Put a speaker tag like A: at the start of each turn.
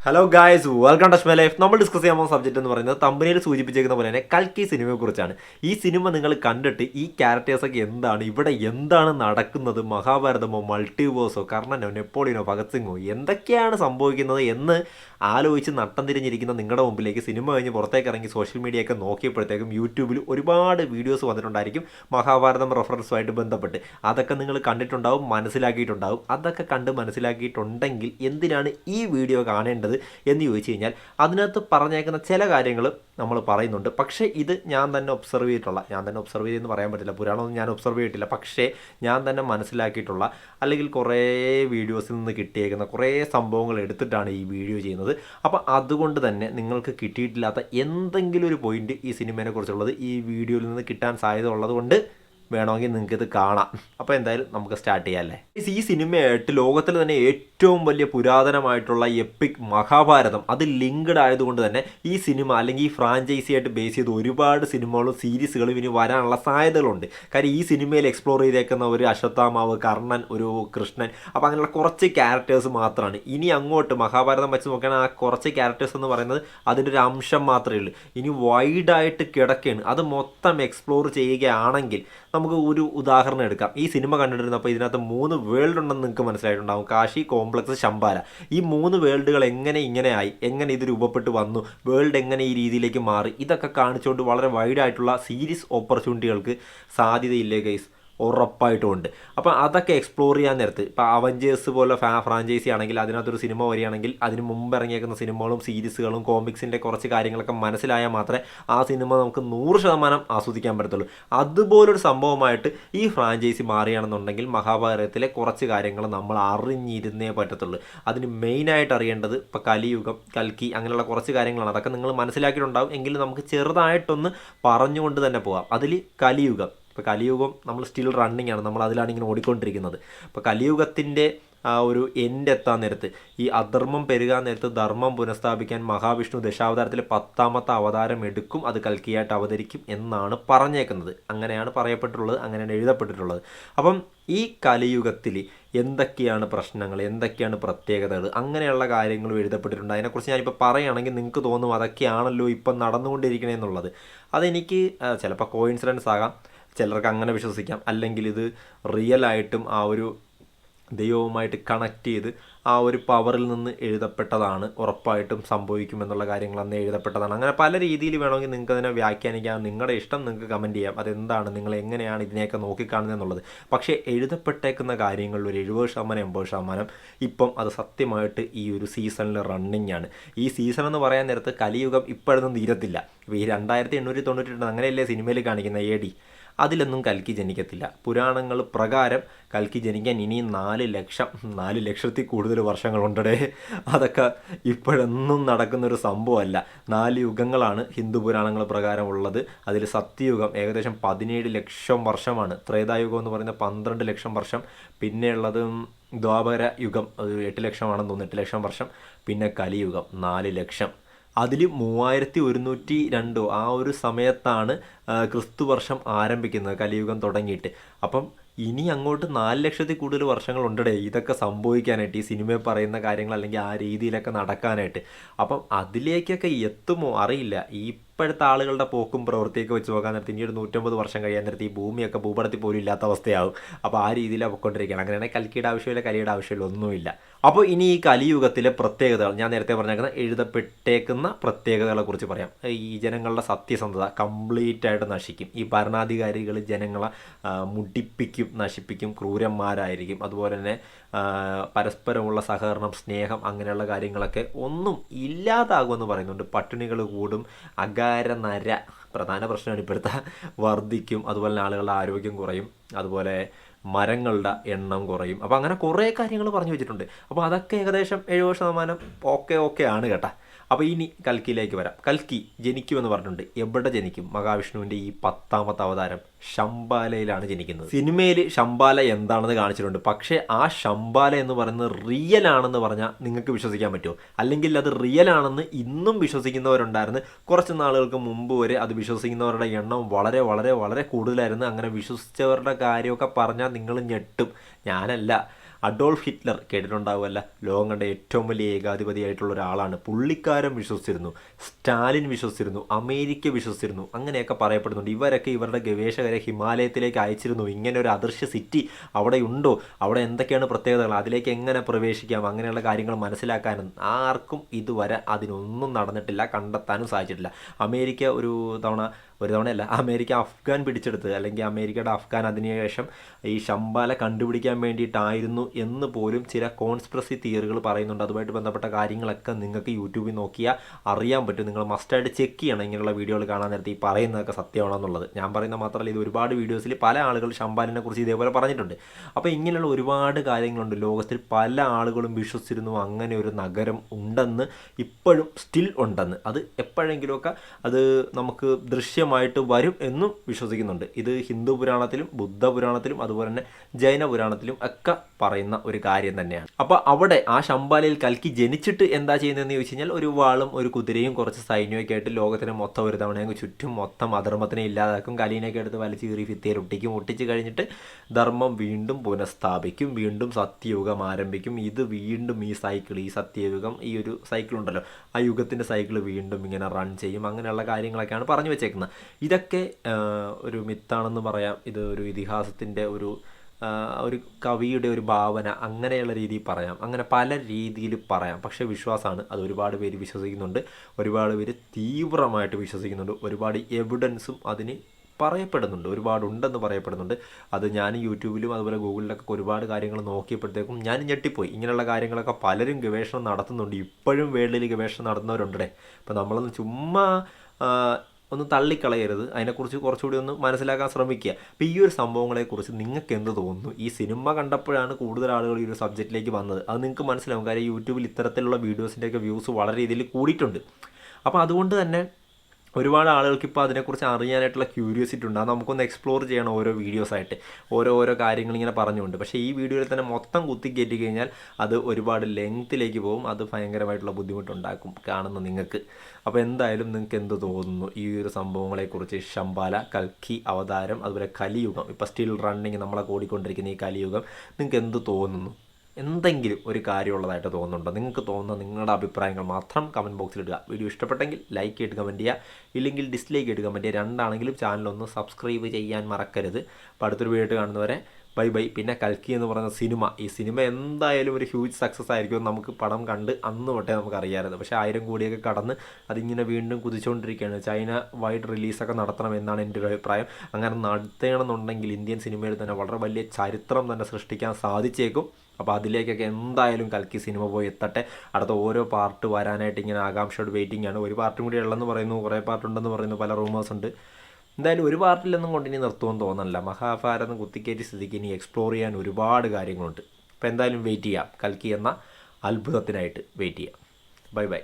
A: Hello guys welcome touch my life നമ്മൾ discuss ചെയ്യാൻ പോകുന്ന സബ്ജക്റ്റ് എന്ന് പറയുന്നത് തമ്പനിയിൽ സൂചിപ്പിച്ചേക്കുന്ന പോലെ തന്നെ കൽക്കി സിനിമയെക്കുറിച്ചാണ് ഈ സിനിമ നിങ്ങൾ കണ്ടിട്ട് ഈ ക്യാരക്ടേഴ്സൊക്കെ എന്താണ് ഇവിടെ എന്താണ് നടക്കുന്നത് മഹാഭാരതമോ മൾട്ടിവേഴ്സോ കർണനോ നെപ്പോളിയനോ ഭഗത് സിംഗോ എന്തൊക്കെയാണ് സംഭവിക്കുന്നത് എന്ന് ആലോചിച്ച് നട്ടം തിരിഞ്ഞിരിക്കുന്ന നിങ്ങളുടെ മുമ്പിലേക്ക് സിനിമ കഴിഞ്ഞ് പുറത്തേക്ക് ഇറങ്ങി സോഷ്യൽ മീഡിയയൊക്കെ നോക്കിയപ്പോഴത്തേക്കും യൂട്യൂബിൽ ഒരുപാട് വീഡിയോസ് വന്നിട്ടുണ്ടായിരിക്കും മഹാഭാരതം റെഫറൻസുമായിട്ട് ബന്ധപ്പെട്ട്. അതൊക്കെ നിങ്ങൾ കണ്ടിട്ടുണ്ടാവും മനസ്സിലാക്കിയിട്ടുണ്ടാവും. അതൊക്കെ കണ്ട് മനസ്സിലാക്കിയിട്ടുണ്ടെങ്കിൽ എന്തിനാണ് ഈ വീഡിയോ കാണേണ്ടത്? എന്ന് ചോദിച്ചു കഴിഞ്ഞാൽ അതിനകത്ത് പറഞ്ഞേക്കുന്ന ചില കാര്യങ്ങൾ നമ്മൾ പറയുന്നുണ്ട്. പക്ഷേ ഇത് ഞാൻ തന്നെ ഒബ്സർവ് ചെയ്തിട്ടുള്ള ഞാൻ തന്നെ ഒബ്സർവ് ചെയ്തെന്ന് പറയാൻ പറ്റില്ല. പുരാണമൊന്നും ഞാൻ ഒബ്സർവ് ചെയ്തിട്ടില്ല. പക്ഷേ ഞാൻ തന്നെ മനസ്സിലാക്കിയിട്ടുള്ള അല്ലെങ്കിൽ കുറേ വീഡിയോസിൽ നിന്ന് കിട്ടിയേക്കുന്ന കുറേ സംഭവങ്ങൾ എടുത്തിട്ടാണ് ഈ വീഡിയോ ചെയ്യുന്നത്. അപ്പോൾ അതുകൊണ്ട് തന്നെ നിങ്ങൾക്ക് കിട്ടിയിട്ടില്ലാത്ത എന്തെങ്കിലും ഒരു പോയിന്റ് ഈ സിനിമയെ കുറിച്ചുള്ളത് ഈ വീഡിയോയിൽ നിന്ന് കിട്ടാൻ സാധ്യത ഉള്ളത് കൊണ്ട് വേണമെങ്കിൽ നിങ്ങൾക്ക് ഇത് കാണാം. അപ്പോൾ എന്തായാലും നമുക്ക് സ്റ്റാർട്ട് ചെയ്യാം അല്ലേ? ഈ സിനിമയായിട്ട് ലോകത്തിൽ തന്നെ ഏറ്റവും വലിയ പുരാതനമായിട്ടുള്ള എപ്പിക് മഹാഭാരതം അത് ലിങ്ക്ഡ് ആയതുകൊണ്ട് തന്നെ ഈ സിനിമ അല്ലെങ്കിൽ ഈ ഫ്രാഞ്ചൈസി ആയിട്ട് ബേസ് ചെയ്ത് ഒരുപാട് സിനിമകളും സീരീസുകളും ഇനി വരാനുള്ള സാധ്യതകളുണ്ട്. കാര്യം ഈ സിനിമയിൽ എക്സ്പ്ലോർ ചെയ്തേക്കുന്ന ഒരു അശ്വത്ഥാമാവ് കർണൻ ഒരു കൃഷ്ണൻ അപ്പോൾ അങ്ങനെയുള്ള കുറച്ച് ക്യാരക്ടേഴ്സ് മാത്രമാണ്. ഇനി അങ്ങോട്ട് മഹാഭാരതം വെച്ച് നോക്കുകയാണെങ്കിൽ ആ കുറച്ച് ക്യാരക്ടേഴ്സ് എന്ന് പറയുന്നത് അതിന്റെ ഒരു അംശം മാത്രമേ ഉള്ളൂ. ഇനി വൈഡായിട്ട് കിടക്കുകയാണ്. അത് മൊത്തം എക്സ്പ്ലോർ ചെയ്യുകയാണെങ്കിൽ നമുക്ക് ഒരു ഉദാഹരണം എടുക്കാം. ഈ സിനിമ കണ്ടിട്ടിരുന്നപ്പോൾ ഇതിനകത്ത് മൂന്ന് വേൾഡ് ഉണ്ടെന്ന് നിങ്ങൾക്ക് മനസ്സിലായിട്ടുണ്ടാവും. കാശി കോംപ്ലക്സ് ശമ്പാല. ഈ മൂന്ന് വേൾഡുകൾ എങ്ങനെ ഇങ്ങനെ ആയി എങ്ങനെ ഇത് രൂപപ്പെട്ട് വന്നു? വേൾഡ് എങ്ങനെ ഈ രീതിയിലേക്ക് മാറി? ഇതൊക്കെ കാണിച്ചുകൊണ്ട് വളരെ വൈഡായിട്ടുള്ള സീരീസ് ഓപ്പർച്യൂണിറ്റികൾക്ക് സാധ്യതയില്ലേ ഗൈസ് ഉറപ്പായിട്ടും ഉണ്ട് അപ്പം അതൊക്കെ എക്സ്പ്ലോർ ചെയ്യാൻ നേരത്ത് ഇപ്പോൾ അവഞ്ചേഴ്സ് പോലെ ഫ്രാഞ്ചൈസി ആണെങ്കിൽ അതിനകത്തൊരു സിനിമ വരികയാണെങ്കിൽ അതിന് മുമ്പ് ഇറങ്ങിയേക്കുന്ന സിനിമകളും സീരീസുകളും കോമിക്സിന്റെ കുറച്ച് കാര്യങ്ങളൊക്കെ മനസ്സിലായാൽ മാത്രമേ ആ സിനിമ നമുക്ക് നൂറ് ശതമാനം ആസ്വദിക്കാൻ പറ്റത്തുള്ളൂ. അതുപോലൊരു സംഭവമായിട്ട് ഈ ഫ്രാഞ്ചൈസി മാറുകയാണെന്നുണ്ടെങ്കിൽ മഹാഭാരതത്തിലെ കുറച്ച് കാര്യങ്ങൾ നമ്മൾ അറിഞ്ഞിരുന്നേ പറ്റത്തുള്ളൂ. അതിന് മെയിനായിട്ട് അറിയേണ്ടത് ഇപ്പോൾ കലിയുഗം കൽക്കി അങ്ങനെയുള്ള കുറച്ച് കാര്യങ്ങളാണ്. അതൊക്കെ നിങ്ങൾ മനസ്സിലാക്കിയിട്ടുണ്ടാവും. എങ്കിലും നമുക്ക് ചെറുതായിട്ടൊന്ന് പറഞ്ഞുകൊണ്ട് തന്നെ പോകാം അതിൽ കലിയുഗം. ഇപ്പോൾ കലിയുഗം നമ്മൾ സ്റ്റിൽ റണ്ണിങ് ആണ്. നമ്മൾ അതിലാണ് ഇങ്ങനെ ഓടിക്കൊണ്ടിരിക്കുന്നത്. അപ്പോൾ കലിയുഗത്തിന്റെ ആ ഒരു എൻഡ് എത്താൻ നേരത്ത് ഈ അധർമ്മം പെരുകാൻ നേരത്ത് ധർമ്മം പുനഃസ്ഥാപിക്കാൻ മഹാവിഷ്ണു ദശാവതാരത്തിലെ പത്താമത്തെ അവതാരം എടുക്കും. അത് കൽക്കിയായിട്ട് അവതരിക്കും എന്നാണ് പറഞ്ഞേക്കുന്നത്. അങ്ങനെയാണ് പറയപ്പെട്ടിട്ടുള്ളത് അങ്ങനെയാണ് എഴുതപ്പെട്ടിട്ടുള്ളത്. അപ്പം ഈ കലിയുഗത്തിൽ എന്തൊക്കെയാണ് പ്രശ്നങ്ങൾ എന്തൊക്കെയാണ് പ്രത്യേകതകൾ അങ്ങനെയുള്ള കാര്യങ്ങൾ എഴുതപ്പെട്ടിട്ടുണ്ട്. അതിനെക്കുറിച്ച് ഞാനിപ്പോൾ പറയുകയാണെങ്കിൽ നിങ്ങൾക്ക് തോന്നും അതൊക്കെയാണല്ലോ ഇപ്പം നടന്നുകൊണ്ടിരിക്കണേ എന്നുള്ളത് അതെനിക്ക് ചിലപ്പോൾ കോയിൻസിഡൻസ് ആകാം. ചിലർക്ക് അങ്ങനെ വിശ്വസിക്കാം. അല്ലെങ്കിൽ ഇത് റിയൽ ആയിട്ടും ആ ഒരു ദൈവവുമായിട്ട് കണക്ട് ചെയ്ത് ആ ഒരു പവറിൽ നിന്ന് എഴുതപ്പെട്ടതാണ്. ഉറപ്പായിട്ടും സംഭവിക്കുമെന്നുള്ള കാര്യങ്ങൾ അന്ന് എഴുതപ്പെട്ടതാണ്. അങ്ങനെ പല രീതിയിൽ വേണമെങ്കിൽ നിങ്ങൾക്ക് അതിനെ വ്യാഖ്യാനിക്കാം. നിങ്ങളുടെ ഇഷ്ടം നിങ്ങൾക്ക് കമന്റ് ചെയ്യാം. അതെന്താണ്? നിങ്ങൾ എങ്ങനെയാണ് ഇതിനെയൊക്കെ നോക്കിക്കാണുന്നത് എന്നുള്ളത്. പക്ഷേ എഴുതപ്പെട്ടേക്കുന്ന കാര്യങ്ങളിൽ ഒരു എഴുപത് ശതമാനം എൺപത് ശതമാനം ഇപ്പം അത് സത്യമായിട്ട് ഈ ഒരു സീസണിൽ റണ്ണിങ് ആണ്. ഈ സീസൺ എന്ന് പറയാൻ നേരത്ത് കലിയുഗം ഇപ്പോഴൊന്നും തീരത്തില്ല. ഈ രണ്ടായിരത്തി എണ്ണൂറ്റി തൊണ്ണൂറ്റി അങ്ങനെയല്ലേ സിനിമയിൽ കാണിക്കുന്ന എ ഡി? അതിലൊന്നും കൽക്കി ജനിക്കത്തില്ല. പുരാണങ്ങൾ പ്രകാരം കൽക്കി ജനിക്കാൻ ഇനിയും നാല് ലക്ഷം നാല് ലക്ഷത്തിൽ കൂടുതൽ വർഷങ്ങളുണ്ടടേ. അതൊക്കെ ഇപ്പോഴൊന്നും നടക്കുന്നൊരു സംഭവമല്ല. നാല് യുഗങ്ങളാണ് ഹിന്ദു പുരാണങ്ങൾ പ്രകാരം ഉള്ളത്. അതിൽ സത്യയുഗം ഏകദേശം പതിനേഴ് ലക്ഷം വർഷമാണ്. ത്രേതായുഗം എന്ന് പറയുന്ന പന്ത്രണ്ട് ലക്ഷം വർഷം. പിന്നെയുള്ളത് ദ്വാപര യുഗം എട്ട് ലക്ഷമാണെന്ന് തോന്നുന്നു എട്ട് ലക്ഷം വർഷം. പിന്നെ കലിയുഗം നാല് ലക്ഷം. അതിൽ മൂവായിരത്തി ഒരുന്നൂറ്റി രണ്ടോ ആ ഒരു സമയത്താണ് ക്രിസ്തു വർഷം ആരംഭിക്കുന്നത് കലിയുഗം തുടങ്ങിയിട്ട്. അപ്പം ഇനി അങ്ങോട്ട് നാല് ലക്ഷത്തിൽ കൂടുതൽ വർഷങ്ങളുണ്ടടേ ഇതൊക്കെ സംഭവിക്കാനായിട്ട് ഈ സിനിമയിൽ പറയുന്ന കാര്യങ്ങൾ അല്ലെങ്കിൽ ആ രീതിയിലൊക്കെ നടക്കാനായിട്ട്. അപ്പം അതിലേക്കൊക്കെ എത്തുമോ അറിയില്ല. ഈ ഇപ്പോഴത്തെ ആളുകളുടെ പോക്കും പ്രവൃത്തിയൊക്കെ വെച്ച് നോക്കാൻ നേരത്തെ ഇനി ഒരു നൂറ്റമ്പത് വർഷം കഴിയാൻ നേരത്തെ ഈ ഭൂമിയൊക്കെ ഭൂപടത്തിൽ പോലും ഇല്ലാത്ത അവസ്ഥയാവും. അപ്പോൾ ആ രീതിയിലാണ് പൊയ്ക്കൊണ്ടിരിക്കുകയാണ് അങ്ങനെയാണെങ്കിൽ കൽക്കിയുടെ ആവശ്യമില്ല കലിയുടെ ആവശ്യമില്ല ഒന്നുമില്ല. അപ്പോൾ ഇനി ഈ കലിയുഗത്തിലെ പ്രത്യേകതകൾ ഞാൻ നേരത്തെ പറഞ്ഞേക്കുന്ന എഴുതപ്പെട്ടേക്കുന്ന പ്രത്യേകതകളെ കുറിച്ച് പറയാം. ഈ ജനങ്ങളുടെ സത്യസന്ധത കംപ്ലീറ്റ് ആയിട്ട് നശിക്കും. ഈ ഭരണാധികാരികൾ ജനങ്ങളെ മുടിപ്പിക്കും നശിപ്പിക്കും ക്രൂരന്മാരായിരിക്കും. അതുപോലെ തന്നെ പരസ്പരമുള്ള സഹകരണം സ്നേഹം അങ്ങനെയുള്ള കാര്യങ്ങളൊക്കെ ഒന്നും ഇല്ലാതാകുമെന്ന് പറയുന്നുണ്ട്. പട്ടിണികൾ കൂടും അകാര നര പ്രധാന പ്രശ്നമാണ് ഇപ്പോഴത്തെ വർദ്ധിക്കും അതുപോലെ തന്നെ ആളുകളുടെ ആരോഗ്യം കുറയും അതുപോലെ മരങ്ങളുടെ എണ്ണം കുറയും. അപ്പോൾ അങ്ങനെ കുറേ കാര്യങ്ങൾ പറഞ്ഞു വെച്ചിട്ടുണ്ട്. അപ്പോൾ അതൊക്കെ ഏകദേശം എഴുപത് ശതമാനം ഓക്കെ ഓക്കെ ആണ് കേട്ടോ. അപ്പോൾ ഇനി കൽക്കിയിലേക്ക് വരാം. കൽക്കി ജനിക്കുമെന്ന് പറഞ്ഞിട്ടുണ്ട്. എവിടെ ജനിക്കും? മഹാവിഷ്ണുവിന്റെ ഈ പത്താമത്തെ അവതാരം ശംബാലയിലാണ് ജനിക്കുന്നത്. സിനിമയിൽ ശംബാല എന്താണെന്ന് കാണിച്ചിട്ടുണ്ട്. പക്ഷേ ആ ശംബാല എന്ന് പറയുന്നത് റിയൽ ആണെന്ന് പറഞ്ഞാൽ നിങ്ങൾക്ക് വിശ്വസിക്കാൻ പറ്റുമോ? അല്ലെങ്കിൽ അത് റിയൽ ആണെന്ന് ഇന്നും വിശ്വസിക്കുന്നവരുണ്ടായിരുന്നു. കുറച്ച് നാളുകൾക്ക് മുമ്പ് വരെ അത് വിശ്വസിക്കുന്നവരുടെ എണ്ണം വളരെ വളരെ വളരെ കൂടുതലായിരുന്നു. അങ്ങനെ വിശ്വസിച്ചവരുടെ കാര്യമൊക്കെ പറഞ്ഞാൽ നിങ്ങൾ ഞെട്ടും. ഞാനല്ല. അഡോൾഫ് ഹിറ്റ്ലർ കേട്ടിട്ടുണ്ടാവുമല്ല. ലോകം കണ്ട ഏറ്റവും വലിയ ഏകാധിപതിയായിട്ടുള്ള ഒരാളാണ്. പുള്ളിക്കാരൻ വിശ്വസിച്ചിരുന്നു. സ്റ്റാലിൻ വിശ്വസിച്ചിരുന്നു. അമേരിക്ക വിശ്വസിച്ചിരുന്നു. അങ്ങനെയൊക്കെ പറയപ്പെടുന്നുണ്ട്. ഇവരൊക്കെ ഇവരുടെ ഗവേഷകരെ ഹിമാലയത്തിലേക്ക് അയച്ചിരുന്നു. ഇങ്ങനെ ഒരു അദൃശ്യ സിറ്റി അവിടെ ഉണ്ടോ അവിടെ എന്തൊക്കെയാണ് പ്രത്യേകതകൾ? അതിലേക്ക് എങ്ങനെ പ്രവേശിക്കാം? അങ്ങനെയുള്ള കാര്യങ്ങൾ മനസ്സിലാക്കാനും ആർക്കും ഇതുവരെ അതിനൊന്നും നടന്നിട്ടില്ല. കണ്ടെത്താനും സാധിച്ചിട്ടില്ല. അമേരിക്ക ഒരു തവണ ഒരു തവണയല്ല അമേരിക്ക അഫ്ഗാൻ പിടിച്ചെടുത്ത് അല്ലെങ്കിൽ അമേരിക്കയുടെ അഫ്ഗാൻ അതിനുശേഷം ഈ ശമ്പാല കണ്ടുപിടിക്കാൻ വേണ്ടിയിട്ടായിരുന്നു എന്ന് പോലും ചില കോൺസ്പ്രസി തിയറികൾ പറയുന്നുണ്ട്. അതുമായിട്ട് ബന്ധപ്പെട്ട കാര്യങ്ങളൊക്കെ നിങ്ങൾക്ക് യൂട്യൂബിൽ നോക്കിയാൽ അറിയാൻ പറ്റും. നിങ്ങൾ മസ്റ്റായിട്ട് ചെക്ക് ചെയ്യണം ഇങ്ങനെയുള്ള വീഡിയോകൾ കാണാൻ നേരത്തെ ഈ പറയുന്നതൊക്കെ സത്യമാണെന്നുള്ളത് ഞാൻ പറയുന്ന മാത്രമല്ല ഇത് ഒരുപാട് വീഡിയോസിൽ പല ആളുകൾ ശമ്പാലിനെ കുറിച്ച് ഇതേപോലെ പറഞ്ഞിട്ടുണ്ട്. അപ്പോൾ ഇങ്ങനെയുള്ള ഒരുപാട് കാര്യങ്ങളുണ്ട്. ലോകത്തിൽ പല ആളുകളും വിശ്വസിച്ചിരുന്നു അങ്ങനെ ഒരു നഗരം ഉണ്ടെന്ന് ഇപ്പോഴും സ്റ്റിൽ ഉണ്ടെന്ന്. അത് എപ്പോഴെങ്കിലുമൊക്കെ അത് നമുക്ക് ദൃശ്യമായിട്ട് വരും എന്നും വിശ്വസിക്കുന്നുണ്ട്. ഇത് ഹിന്ദു പുരാണത്തിലും ബുദ്ധ പുരാണത്തിലും അതുപോലെ തന്നെ ജൈന പുരാണത്തിലും ഒക്കെ പറയുന്ന ഒരു കാര്യം തന്നെയാണ്. അപ്പോൾ അവിടെ ആ ശമ്പാലയിൽ കൽക്കി ജനിച്ചിട്ട് എന്താ ചെയ്യുന്നതെന്ന് ചോദിച്ചു കഴിഞ്ഞാൽ ഒരു വാളും ഒരു കുതിരയും കുറച്ച് സൈന്യമൊക്കെ ആയിട്ട് ലോകത്തിന് മൊത്തം ഒരു തവണ ചുറ്റും മൊത്തം അധർമ്മത്തിനെ ഇല്ലാതാക്കും. കലീനൊക്കെ എടുത്ത് വലിച്ചു കീറി ഫിത്തിയിൽ ഒട്ടിക്കും. ഒട്ടിച്ച് കഴിഞ്ഞിട്ട് ധർമ്മം വീണ്ടും പുനഃസ്ഥാപിക്കും. വീണ്ടും സത്യയുഗം ആരംഭിക്കും. ഇത് വീണ്ടും ഈ സൈക്കിൾ ഈ സത്യയുഗം ഈ ഒരു സൈക്കിൾ ഉണ്ടല്ലോ. ആ യുഗത്തിന്റെ സൈക്കിൾ വീണ്ടും ഇങ്ങനെ റൺ ചെയ്യും. അങ്ങനെയുള്ള കാര്യങ്ങളൊക്കെയാണ് പറഞ്ഞു വെച്ചേക്കുന്നത്. ഇതൊക്കെ ഒരു മിത്താണെന്ന് പറയാം. ഇത് ഒരു ഇതിഹാസത്തിന്റെ ഒരു ഒരു കവിയുടെ ഒരു ഭാവന അങ്ങനെയുള്ള രീതിയിൽ പറയാം. അങ്ങനെ പല രീതിയിൽ പറയാം. പക്ഷേ വിശ്വാസമാണ് അത് ഒരുപാട് പേര് വിശ്വസിക്കുന്നുണ്ട്. ഒരുപാട് പേര് തീവ്രമായിട്ട് വിശ്വസിക്കുന്നുണ്ട്. ഒരുപാട് എവിഡൻസും അതിന് പറയപ്പെടുന്നുണ്ട്. ഒരുപാട് ഉണ്ടെന്ന് പറയപ്പെടുന്നുണ്ട്. അത് ഞാൻ യൂട്യൂബിലും അതുപോലെ ഗൂഗിളിലൊക്കെ ഒരുപാട് കാര്യങ്ങൾ നോക്കിയപ്പോഴത്തേക്കും ഞാൻ ഞെട്ടിപ്പോയി. ഇങ്ങനെയുള്ള കാര്യങ്ങളൊക്കെ പലരും ഗവേഷണം നടത്തുന്നുണ്ട്. ഇപ്പോഴും വേൾഡിൽ ഗവേഷണം നടത്തുന്നവരുണ്ടേ അപ്പോൾ നമ്മളൊന്ന് ചുമ്മാ ഒന്ന് തള്ളിക്കളയരുത്. അതിനെക്കുറിച്ച് കുറച്ചുകൂടി ഒന്ന് മനസ്സിലാക്കാൻ ശ്രമിക്കുക. അപ്പോൾ ഈ ഒരു സംഭവങ്ങളെക്കുറിച്ച് നിങ്ങൾക്ക് എന്ത് തോന്നുന്നു? ഈ സിനിമ കണ്ടപ്പോഴാണ് കൂടുതൽ ആളുകൾ ഈ ഒരു സബ്ജക്റ്റിലേക്ക് വന്നത്. അത് നിങ്ങൾക്ക് മനസ്സിലാവും. കാര്യം യൂട്യൂബിൽ ഇത്തരത്തിലുള്ള വീഡിയോസിന്റെയൊക്കെ വ്യൂസ് വളരെ രീതിയിൽ കൂടിയിട്ടുണ്ട്. അപ്പോൾ അതുകൊണ്ട് തന്നെ ഒരുപാട് ആളുകൾക്ക് ഇപ്പോൾ അതിനെക്കുറിച്ച് അറിയാനായിട്ടുള്ള ക്യൂരിയോസിറ്റി ഉണ്ട്. അത് നമുക്കൊന്ന് എക്സ്പ്ലോർ ചെയ്യണം ഓരോ വീഡിയോസായിട്ട് ഓരോ ഓരോ കാര്യങ്ങൾ ഇങ്ങനെ പറഞ്ഞുകൊണ്ട്. പക്ഷേ ഈ വീഡിയോയിൽ തന്നെ മൊത്തം കുത്തി കയറ്റി കഴിഞ്ഞാൽ അത് ഒരുപാട് ലെങ്ത്തിലേക്ക് പോകും. അത് ഭയങ്കരമായിട്ടുള്ള ബുദ്ധിമുട്ടുണ്ടാക്കും കാണുന്ന നിങ്ങൾക്ക്. അപ്പോൾ എന്തായാലും നിങ്ങൾക്ക് എന്ത് തോന്നുന്നു? ഈ ഒരു സംഭവങ്ങളെക്കുറിച്ച് ശമ്പാല കൽക്കി അവതാരം അതുപോലെ കലിയുഗം. ഇപ്പോൾ സ്റ്റിൽ റണ്ണിങ് നമ്മളെ കൂടിക്കൊണ്ടിരിക്കുന്ന ഈ കലിയുഗം. നിങ്ങൾക്ക് എന്ത് തോന്നുന്നു? എന്തെങ്കിലും ഒരു കാര്യമുള്ളതായിട്ട് തോന്നുന്നുണ്ടോ? നിങ്ങൾക്ക് തോന്നുന്ന നിങ്ങളുടെ അഭിപ്രായങ്ങൾ മാത്രം കമന്റ് ബോക്സിൽ ഇടുക. വീഡിയോ ഇഷ്ടപ്പെട്ടെങ്കിൽ ലൈക്ക് ചെയ്ത് കമന്റ് ചെയ്യുക. ഇല്ലെങ്കിൽ ഡിസ്ലൈക്ക് ചെയ്ത് കമന്റ് ചെയ്യുക. രണ്ടാണെങ്കിലും ചാനലൊന്ന് സബ്സ്ക്രൈബ് ചെയ്യാൻ മറക്കരുത്. അപ്പോൾ അടുത്തൊരു വീഡിയോ കാണുന്നവരെ ബൈ ബൈ പിന്നെ കൽക്കി എന്ന് പറയുന്ന സിനിമ. ഈ സിനിമ എന്തായാലും ഒരു ഹ്യൂജ് സക്സസ് ആയിരിക്കും നമുക്ക് പടം കണ്ട് അന്ന് തൊട്ടേ നമുക്ക് അറിയാമായിരുന്നു. പക്ഷേ ആയിരം കോടിയൊക്കെ കടന്ന് അതിങ്ങനെ വീണ്ടും കുതിച്ചുകൊണ്ടിരിക്കുകയാണ്. ചൈന വൈഡ് റിലീസൊക്കെ നടത്തണം എന്നാണ് എന്റെ ഒരു അഭിപ്രായം. അങ്ങനെ നടത്തണമെന്നുണ്ടെങ്കിൽ ഇന്ത്യൻ സിനിമയിൽ തന്നെ വളരെ വലിയ ചരിത്രം തന്നെ സൃഷ്ടിക്കാൻ സാധിച്ചേക്കും. അപ്പോൾ അതിലേക്കൊക്കെ എന്തായാലും കൽക്കി സിനിമ പോയി എത്തട്ടെ. അടുത്ത ഓരോ പാർട്ട് വരാനായിട്ട് ഇങ്ങനെ ആകാംക്ഷയോട് വെയിറ്റിംഗ് ആണ്. ഒരു പാർട്ടും കൂടി ഉള്ളതെന്ന് പറയുന്നു കുറേ പാർട്ടുണ്ടെന്ന് പറയുന്നു പല റൂമേഴ്സ് ഉണ്ട്. എന്തായാലും ഒരു പാർട്ടിലൊന്നും കൊണ്ട് ഇനി നിർത്തുമെന്ന് തോന്നണില്ല. മഹാഭാരതം കുത്തിക്കയറ്റി സ്ഥിതിക്ക് ഇനി എക്സ്പ്ലോർ ചെയ്യാൻ ഒരുപാട് കാര്യങ്ങളുണ്ട്. അപ്പോൾ എന്തായാലും വെയിറ്റ് ചെയ്യാം. കൽക്കി എന്ന അത്ഭുതത്തിനായിട്ട് വെയിറ്റ് ചെയ്യാം. Bye bye